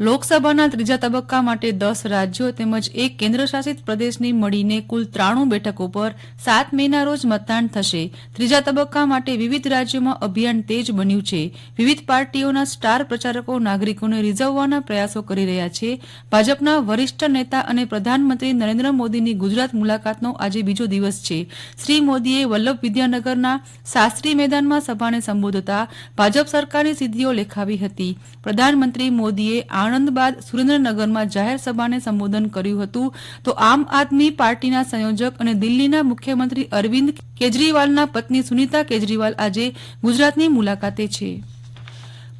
લોકસભાના ત્રીજા તબક્કા માટે દસ રાજ્યો તેમજ એક કેન્દ્રશાસિત પ્રદેશની મળીને કુલ ત્રાણું બેઠકો પર સાત મેના રોજ મતદાન થશે. ત્રીજા તબક્કા માટે વિવિધ રાજ્યોમાં અભિયાન તેજ બન્યું છે. વિવિધ પાર્ટીઓના સ્ટાર પ્રચારકો, નાગરિકોને રીઝવવાના પ્રયાસો કરી રહ્યા છે. ભાજપના વરિષ્ઠ નેતા અને પ્રધાનમંત્રી નરેન્દ્ર મોદીની ગુજરાત મુલાકાતનો આજે બીજો દિવસ છે. શ્રી મોદીએ વલ્લભ વિદ્યાનગરના શાસ્ત્રી મેદાનમાં સભાને સંબોધતા ભાજપ સરકારની સિદ્ધિઓ લેખાવી હતી. પ્રધાનમંત્રી મોદીએ આણંદ બાદ સુરેન્દ્રનગરમાં જાહેર સભાને સંબોધન કર્યું હતું. તો આમ આદમી પાર્ટીના સંયોજક અને દિલ્હીના મુખ્યમંત્રી અરવિંદ કેજરીવાલના પત્ની સુનીતા કેજરીવાલ આજે ગુજરાતની મુલાકાતે છે.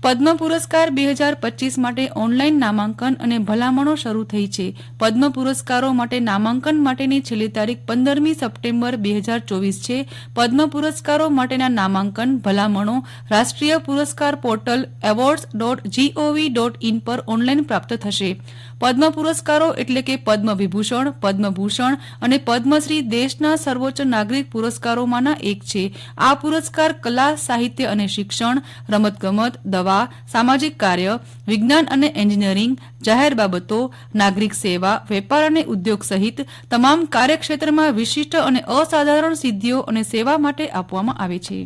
પદ્મ પુરસ્કાર બે હજાર પચીસ માટે ઓનલાઈન નામાંકન અને ભલામણો શરૂ થઈ છે. પદ્મ પુરસ્કારો માટે નામાંકન માટેની છેલ્લી તારીખ પંદરમી સપ્ટેમ્બર બે હજાર ચોવીસ છે. પદ્મ પુરસ્કારો માટેના નામાંકન, ભલામણો, રાષ્ટ્રીય પુરસ્કાર portal awards dot G O V dot in પર ઓનલાઈન પ્રાપ્ત થશે. પદ્મ પુરસ્કારો એટલે કે પદ્મ વિભૂષણ પદ્મભૂષણ અને પદ્મશ્રી દેશના સર્વોચ્ચ નાગરિક પુરસ્કારોમાંના એક છે. આ પુરસ્કાર કલા, સાહિત્ય અને શિક્ષણ, રમતગમત, દવા સામાજિક કાર્ય, વિજ્ઞાન અને એન્જિનિયરિંગ, જાહેર બાબતો, નાગરિક સેવા, વેપાર અને ઉદ્યોગ સહિત તમામ કાર્યક્ષેત્રમાં વિશિષ્ટ અને અસાધારણ સિદ્ધિઓ અને સેવા માટે આપવામાં આવે છે.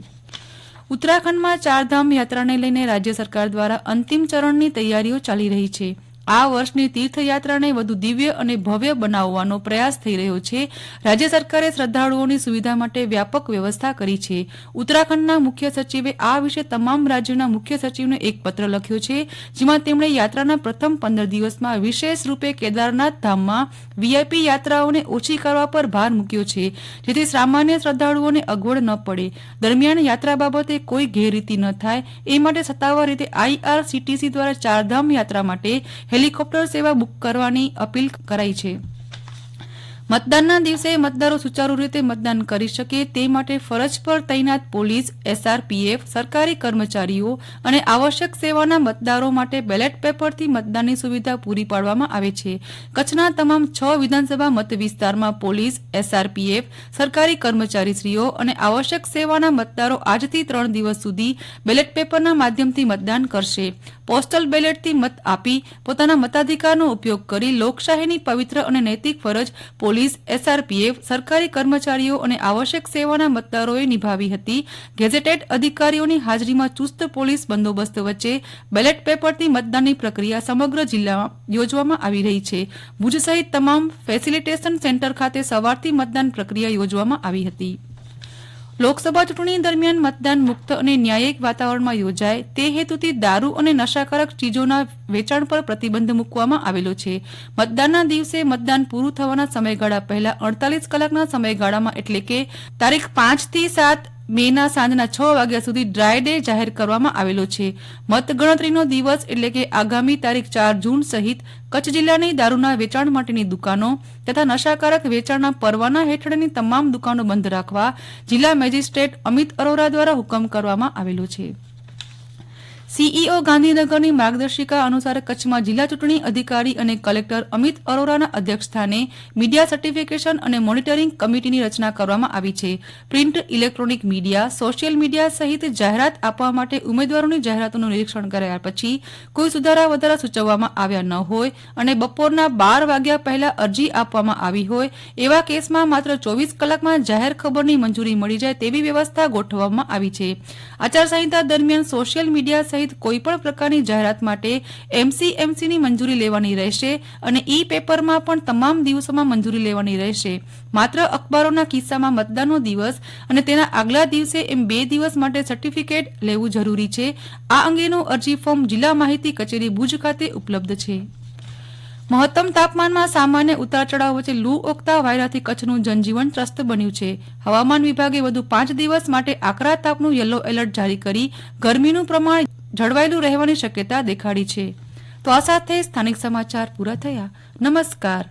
ઉત્તરાખંડમાં ચારધામ યાત્રાને લઈને રાજ્ય સરકાર દ્વારા અંતિમ ચરણની તૈયારીઓ ચાલી રહી છે. આ વર્ષની તીર્થયાત્રાને વધુ દિવ્ય અને ભવ્ય બનાવવાનો પ્રયાસ થઈ રહ્યો છે. રાજ્ય સરકારે શ્રદ્ધાળુઓની સુવિધા માટે વ્યાપક વ્યવસ્થા કરી છે. ઉત્તરાખંડના મુખ્ય સચિવે આ વિશે તમામ રાજ્યોના મુખ્ય સચિવને એક પત્ર લખ્યો છે, જેમાં તેમણે યાત્રાના પ્રથમ પંદર દિવસમાં વિશેષ રૂપે કેદારનાથ ધામમાં વીઆઈપી યાત્રાઓને ઓછી કરવા પર ભાર મૂક્યો છે. જેથી સામાન્ય શ્રદ્ધાળુઓને અગવડ ન પડે. દરમિયાન યાત્રા બાબતે કોઈ ગેરરીતિ ન થાય. એ માટે સત્તાવાર રીતે આઈઆરસીટીસી દ્વારા ચારધામ યાત્રા માટે હેલિકોપ્ટર સેવા બુક કરવાની અપીલ કરાઈ છે. મતદાનના દિવસે મતદારો સુચારુ રીતે મતદાન કરી શકે તે માટે ફરજ પર તૈનાત પોલીસ, એસઆરપીએફ, સરકારી કર્મચારીઓ અને આવશ્યક સેવાના મતદારો માટે બેલેટ પેપરથી મતદાનની સુવિધા પૂરી પાડવામાં આવે છે. કચ્છના તમામ છ વિધાનસભા મત વિસ્તારમાં પોલીસ, એસઆરપીએફ, સરકારી કર્મચારીશ્રીઓ અને આવશ્યક સેવાના મતદારો આજથી ત્રણ દિવસ સુધી બેલેટ પેપરના માધ્યમથી મતદાન કરશે. પોસ્ટલ બેલેટથી મત આપી પોતાના મતાધિકારનો ઉપયોગ કરી લોકશાહીની પવિત્ર અને નૈતિક ફરજ પોલીસ એસઆરપીએફ, સરકારી કર્મચારીઓ અને આવશ્યક સેવાના મતદારોએ નિભાવી હતી. ગેઝેટેડ અધિકારીઓની હાજરીમાં ચુસ્ત પોલીસ બંદોબસ્ત વચ્ચે બેલેટ પેપરથી મતદાનની પ્રક્રિયા સમગ્ર જિલ્લામાં યોજવામાં આવી રહી છે. ભુજ સહિત તમામ ફેસિલિટેશન સેન્ટર ખાતે સવારથી મતદાન પ્રક્રિયા યોજવામાં આવી હતી. લોકસભા ચૂંટણી દરમિયાન મતદાન મુક્ત અને ન્યાયિક વાતાવરણમાં યોજાય, તે હેતુથી દારૂ અને નશાકારક ચીજોના વેચાણ પર પ્રતિબંધ મૂકવામાં આવેલો છે. મતદાનના દિવસે મતદાન પૂરું થવાના સમયગાળા પહેલા અડતાલીસ કલાકના સમયગાળામાં એટલે કે તારીખ પાંચથી મેના સાંજના છ વાગ્યા સુધી ડ્રાય ડે જાહેર કરવામાં આવેલો છે. મતગણતરીનો દિવસ એટલે કે આગામી તારીખ ચાર જૂન સહિત કચ્છ જિલ્લાની દારૂના વેચાણ માટેની દુકાનો તથા નશાકારક વેચાણના પરવાના હેઠળની તમામ દુકાનો બંધ રાખવા જિલ્લા મેજિસ્ટ્રેટ અમિત અરોરા દ્વારા હુકમ કરવામાં આવેલો છે. સીઈઓ ગાંધીનગરની માર્ગદર્શિકા અનુસાર કચ્છમાં જિલ્લા ચૂંટણી અધિકારી અને કલેક્ટર અમિત અરોરાના અધ્યક્ષસ્થાને મીડિયા સર્ટિફિકેશન અને મોનિટરિંગ કમિટીની રચના કરવામાં આવી છે. Print electronic media, social media સહિત જાહેરાત આપવા માટે ઉમેદવારોની જાહેરાતોનું નિરીક્ષણ કર્યા પછી કોઈ સુધારા વધારા સૂચવવામાં આવ્યા ન હોય અને બપોરના બાર વાગ્યા પહેલા અરજી આપવામાં આવી હોય એવા કેસમાં માત્ર ચોવીસ કલાકમાં જાહેર ખબરની મંજૂરી મળી જાય તેવી વ્યવસ્થા ગોઠવવામાં આવી છે. આચારસંહિતા દરમિયાન સોશિયલ મીડિયા સહિત કોઈપણ પ્રકારની જાહેરાત માટે એમસીએમસીની મંજૂરી લેવાની રહેશે અને ઈ પેપરમાં પણ તમામ દિવસોમાં મંજૂરી લેવાની રહેશે. માત્ર અખબારોના કિસ્સામાં મતદાનનો દિવસ અને તેના આગલા દિવસે એમ બે દિવસ માટે સર્ટિફિકેટ લેવું જરૂરી છે. આ અંગેનું અરજી ફોર્મ જિલ્લા માહિતી કચેરી ભુજ ખાતે ઉપલબ્ધ છે. મહત્તમ તાપમાનમાં સામાન્ય ઉતાર ચઢાવ વચ્ચે લૂ ઓકતા વાયરાથી કચ્છનું જનજીવન ત્રસ્ત બન્યું છે. હવામાન વિભાગે વધુ પાંચ દિવસ માટે આકરા તાપનું યલો એલર્ટ જારી કરી ગરમીનું પ્રમાણ જળવાયેલું રહેવાની શક્યતા દેખાડી છે. તો આ સાથે સ્થાનિક સમાચાર પૂરા થયા. નમસ્કાર.